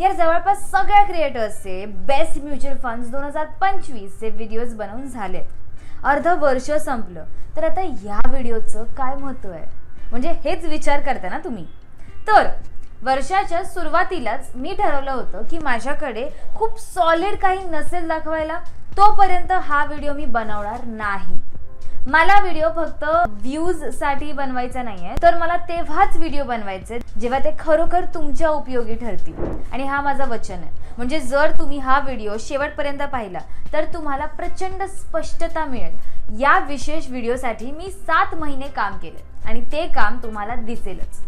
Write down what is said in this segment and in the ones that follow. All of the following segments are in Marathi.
यार जवळपास सगळ्या क्रिएटर्सचे बेस्ट म्युच्युअल फंड्स दोन हजार पंचवीसचे व्हिडिओज बनवून झाले अर्ध वर्ष संपलं. तर आता ह्या व्हिडिओचं काय महत्त्व आहे? म्हणजे हेच विचार करता ना तुम्ही. तर वर्षाच्या सुरुवातीलाच मी ठरवलं होतं की माझ्याकडे खूप सॉलिड काही नसेल दाखवायला तोपर्यंत हा व्हिडिओ मी बनवणार नाही. मला व्हिडिओ फक्त व्ह्यूजसाठी बनवायचा नाहीये. तर मला तेव्हाच व्हिडिओ बनवायचे जेव्हा ते खरोखर तुमच्या उपयोगी ठरतील. आणि हा माझा वचन आहे. म्हणजे जर तुम्ही हा व्हिडिओ शेवटपर्यंत पाहिला तर तुम्हाला प्रचंड स्पष्टता मिळेल. या विशेष व्हिडिओसाठी मी सात महिने काम केले आणि ते काम तुम्हाला दिसेलच.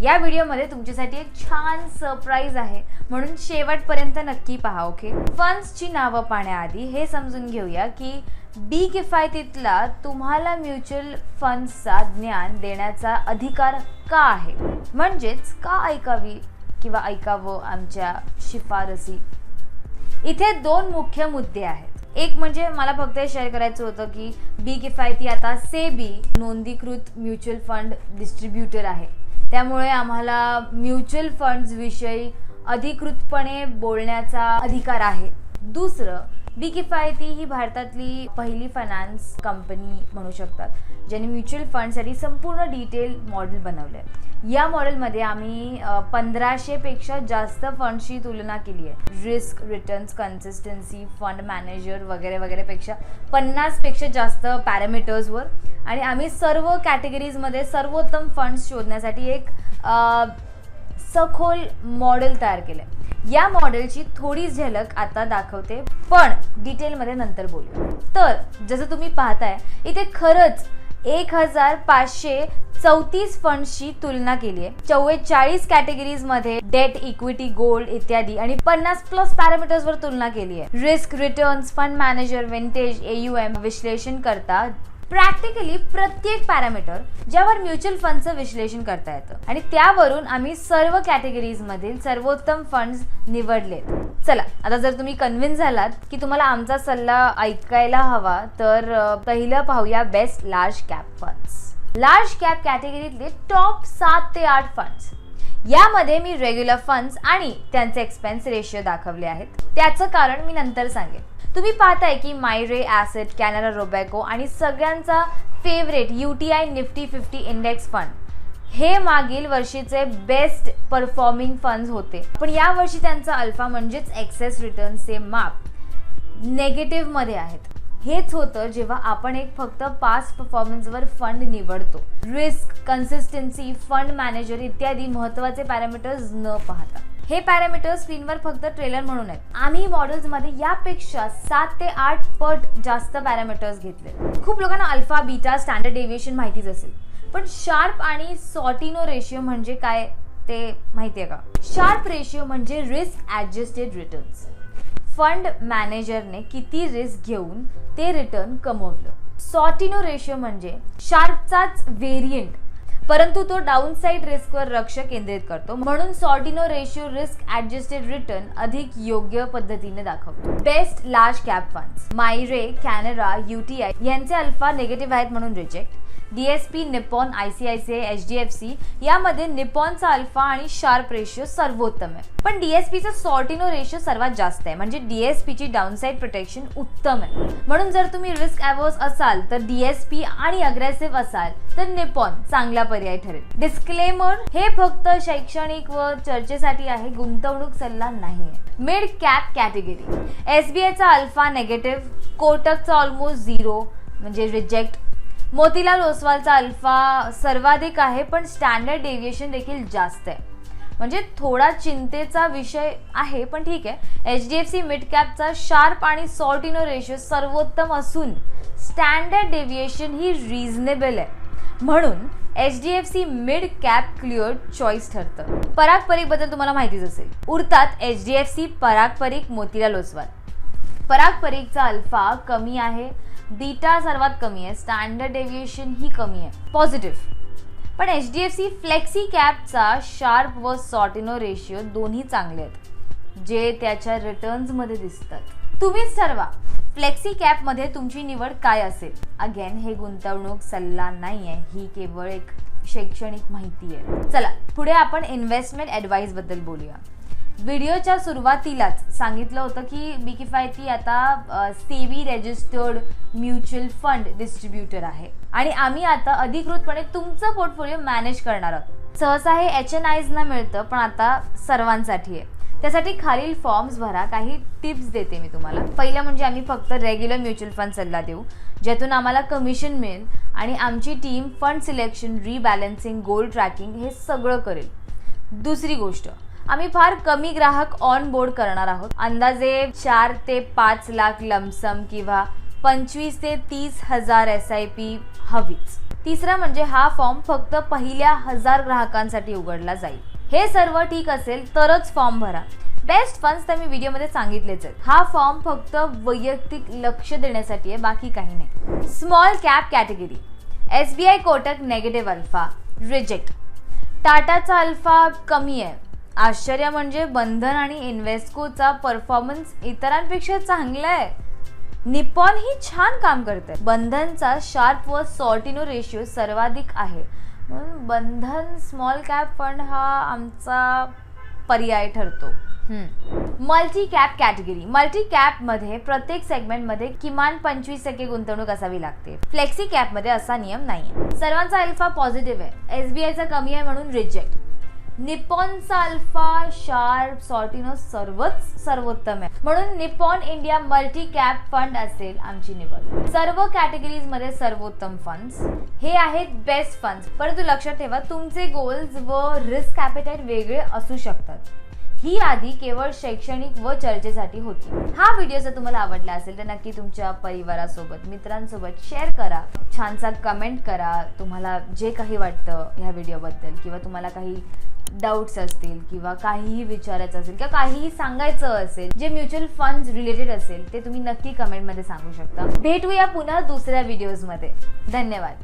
या व्हिडिओमध्ये तुमच्यासाठी एक छान सरप्राईज आहे. म्हणून शेवटपर्यंत नक्की पहा ओके फंड्सची नावं पाहण्याआधी हे समजून घेऊया की बी किफायतीतला तुम्हाला म्युच्युअल फंड्सचा ज्ञान देण्याचा अधिकार का आहे? म्हणजेच का ऐकावी किंवा ऐकावं आमच्या शिफारसी? इथे दोन मुख्य मुद्दे आहेत. एक म्हणजे मला फक्त हे शेअर करायचं होतं की बी किफायती आता सेबी नोंदीकृत म्युच्युअल फंड डिस्ट्रीब्युटर आहे. त्यामुळे आम्हाला म्युच्युअल फंड्स विषयी अधिकृतपणे बोलण्याचा अधिकार आहे. दुसरं बी किफायती ही भारतातली पहिली फायनान्स कंपनी म्हणू शकतात ज्यांनी म्युच्युअल फंडसाठी संपूर्ण डिटेल मॉडेल बनवलं. आहे या मॉडेलमध्ये आम्ही पंधराशेपेक्षा जास्त फंडशी तुलना केली आहे. Risk returns consistency fund manager वगैरे वगैरेपेक्षा पन्नासपेक्षा जास्त पॅरामीटर्सवर आणि आम्ही सर्व कॅटेगरीजमध्ये सर्वोत्तम फंड्स शोधण्यासाठी एक सखोल मॉडेल तयार केलं. आहे या मॉडेलची थोडी झलक आता दाखवते पण डिटेलमध्ये नंतर बोलू. तर जसं तुम्ही पाहताय इथे खरंच एक हजार पाचशे चौतीस फंडशी तुलना केली आहे. चव्वेचाळीस कॅटेगरीजमध्ये डेट इक्विटी गोल्ड इत्यादी आणि पन्नास प्लस पॅरामीटर्सवर तुलना केली आहे. Risk returns fund manager vintage M विश्लेषण करता प्रॅक्टिकली प्रत्येक पॅरामीटर ज्यावर म्युच्युअल फंडचं विश्लेषण करता येतं. आणि त्यावरून आम्ही सर्व कॅटेगरीज मधील सर्वोत्तम फंड्स निवडले चला आता जर तुम्ही कन्व्हिन्स झालात की तुम्हाला आमचा सल्ला ऐकायला हवा तर पहिलं पाहूया best large cap funds large cap कॅटेगरीतले top सात ते आठ फंड्स यामध्ये मी रेग्युलर फंड्स आणि त्यांचे एक्सपेन्स रेशिओ दाखवले आहेत. त्याचं कारण मी नंतर सांगेन. तुम्ही पाहताय की मायरे ॲसेट कॅनरा रोबॅको आणि सगळ्यांचा favourite U T I Nifty fifty index fund हे मागील वर्षीचे बेस्ट परफॉर्मिंग फंड्स होते. पण यावर्षी त्यांचा अल्फा म्हणजेच एक्सेस रिटर्नचे माप नेगेटिव्हमध्ये आहेत. हेच होतं जेव्हा आपण एक फक्त पास परफॉर्मन्सवर फंड निवडतो. रिस्क कन्सिस्टन्सी फंड मॅनेजर इत्यादी महत्त्वाचे पॅरामीटर्स न पाहता. हे पॅरामीटर्स स्क्रीनवर फक्त ट्रेलर म्हणून आहेत. आम्ही मॉडेल्समध्ये यापेक्षा सात ते आठ पट जास्त पॅरामीटर्स घेतले खूप लोकांना अल्फा बीटा स्टँडर्ड डेव्हिएशन माहितीच असेल. पण शार्प आणि सॉटिनो रेशिओ म्हणजे काय ते माहिती आहे का? शार्प रेशिओ म्हणजे रिस्क ॲडजस्टेड रिटर्न्स फंड मॅनेजरने किती रिस्क घेऊन ते रिटर्न कमवलं. सॉटिनो रेशिओ म्हणजे शार्पचाच व्हेरियंट परंतु तो डाऊन साईड रिस्कवर लक्ष केंद्रित करतो. म्हणून Sortino ratio risk adjusted return अधिक योग्य पद्धतीने दाखवतो. Best large cap funds Mirae Canara UTI यांचे अल्फा निगेटिव्ह आहेत म्हणून reject DSP Nippon I C I C I H D F C यामध्ये निपॉनचा अल्फा आणि शार्प रेशिओ सर्वोत्तम आहे. पण डीएसपीचा सॉर्टिनो रेशिओ सर्वात जास्त आहे. म्हणजे डीएसपीची डाऊनसाईड प्रोटेक्शन उत्तम आहे. म्हणून जर तुम्ही रिस्क अवॉर्स असाल तर डीएसपी आणि अग्रेसिव्ह असाल तर निपॉन चांगला पर्याय ठरेल. डिस्क्लेमर हे फक्त शैक्षणिक व चर्चेसाठी आहे. गुंतवणूक सल्ला नाही आहे. Mid cap category S B आयचा अल्फा नेगेटिव्ह कोटकचा ऑलमोस्ट झिरो म्हणजे रिजेक्ट मोतीलाल ओसवालचा अल्फा सर्वाधिक आहे पण स्टँडर्ड डेव्हिएशन देखील जास्त आहे. म्हणजे थोडा चिंतेचा विषय आहे पण ठीक आहे. H D F C mid captcha Sharpe आणि सॉल्टिनो रेशो सर्वोत्तम असून स्टँडर्ड डेव्हिएशन ही रिझनेबल आहे. म्हणून H D F C mid cap clear choice ठरतं. पराग परीखबद्दल तुम्हाला माहितीच असेल. उरतात H D F C Parag Parikh Motilal Oswal. Parag परीखचा alpha कमी आहे बीटा सर्वात कमी आहे स्टँडर्ड डेव्हिएशन ही कमी आहे. पॉझिटिव्ह पण H D F C flexi captcha Sharpe व सॉटिनो रेशिओ दोन्ही चांगले आहेत जे त्याच्या रिटर्न्समध्ये दिसतात. तुम्हीच ठरवा फ्लेक्सी कॅपमध्ये तुमची निवड काय असेल? अगेन हे गुंतवणूक सल्ला नाही आहे ही केवळ एक शैक्षणिक माहिती आहे. चला पुढे आपण इन्व्हेस्टमेंट ॲडवाईसबद्दल बोलूया. व्हिडिओच्या सुरुवातीलाच सांगितलं होतं की बी किफायती आता सेवी रेजिस्टर्ड म्युच्युअल फंड डिस्ट्रीब्युटर आहे. आणि आम्ही आता अधिकृतपणे तुमचं पोर्टफोलिओ मॅनेज करणार आहोत. सहसा हे एच एन आयजना मिळतं पण आता सर्वांसाठी आहे. त्यासाठी खालील फॉर्म्स भरा काही टिप्स देते मी तुम्हाला. पहिलं म्हणजे आम्ही फक्त रेग्युलर म्युच्युअल फंड सल्ला देऊ ज्यातून आम्हाला कमिशन मिळेल आणि आमची team fund selection rebalancing goal tracking हे सगळं करेल. दुसरी गोष्ट आम्ही फार कमी ग्राहक ऑन बोर्ड करणार आहोत. अंदाजे चार ते पाच लाख लमसम किंवा पंचवीस ते तीस हजार एस आय पी हवीच. तिसरा म्हणजे हा फॉर्म फक्त पहिल्या हजार ग्राहकांसाठी उघडला जाईल. हे सर्व ठीक असेल तरच फॉर्म भरा. बेस्ट फंड्स तर मी व्हिडिओमध्ये सांगितलेच आहेत. हा फॉर्म फक्त वैयक्तिक लक्ष देण्यासाठी आहे बाकी काही नाही. Small cap category S B I Kotak negative alpha reject टाटाचा alpha कमी आहे. आश्चर्य म्हणजे बंधन आणि इन्व्हेस्कोचा परफॉर्मन्स इतरांपेक्षा चांगला आहे. निपॉन ही छान काम करते. बंधनचा शार्प व सॉर्टिनो रेशिओ सर्वाधिक आहे. म्हणून बंधन स्मॉल कॅप फंड हा आमचा पर्याय ठरतो. Multi cap category. मल्टी कॅपमध्ये प्रत्येक सेगमेंटमध्ये किमान पंचवीस टक्के गुंतवणूक असावी लागते. फ्लेक्सी कॅपमध्ये असा नियम नाही सर्वांचा अल्फा पॉझिटिव्ह आहे. एसबीआयचा कमी आहे म्हणून रिजेक्ट. निपॉनचा अल्फा शार्प सॉर्टिनो सर्वच सर्वोत्तम आहे. म्हणून Nippon India multi cap fund असेल आमची निवड. सर्व कॅटेगरीजमध्ये सर्वोत्तम फंड्स हे आहेत बेस्ट फंड्स परंतु लक्षात ठेवा तुमचे गोल्स व रिस्क कॅपिटाईट वेगळे असू शकतात. ही यादी केवळ शैक्षणिक व चर्चेसाठी होती. हा व्हिडिओ जर तुम्हाला आवडला असेल तर नक्की तुमच्या परिवारासोबत मित्रांसोबत शेअर करा. छानसा कमेंट करा. तुम्हाला जे काही वाटतं ह्या व्हिडिओबद्दल किंवा तुम्हाला काही डाऊट्स असतील किंवा काहीही विचारायचं असेल किंवा काहीही सांगायचं असेल जे म्युच्युअल फंड रिलेटेड असेल ते तुम्ही नक्की कमेंटमध्ये सांगू शकता. भेटूया पुन्हा दुसऱ्या व्हिडिओजमध्ये धन्यवाद.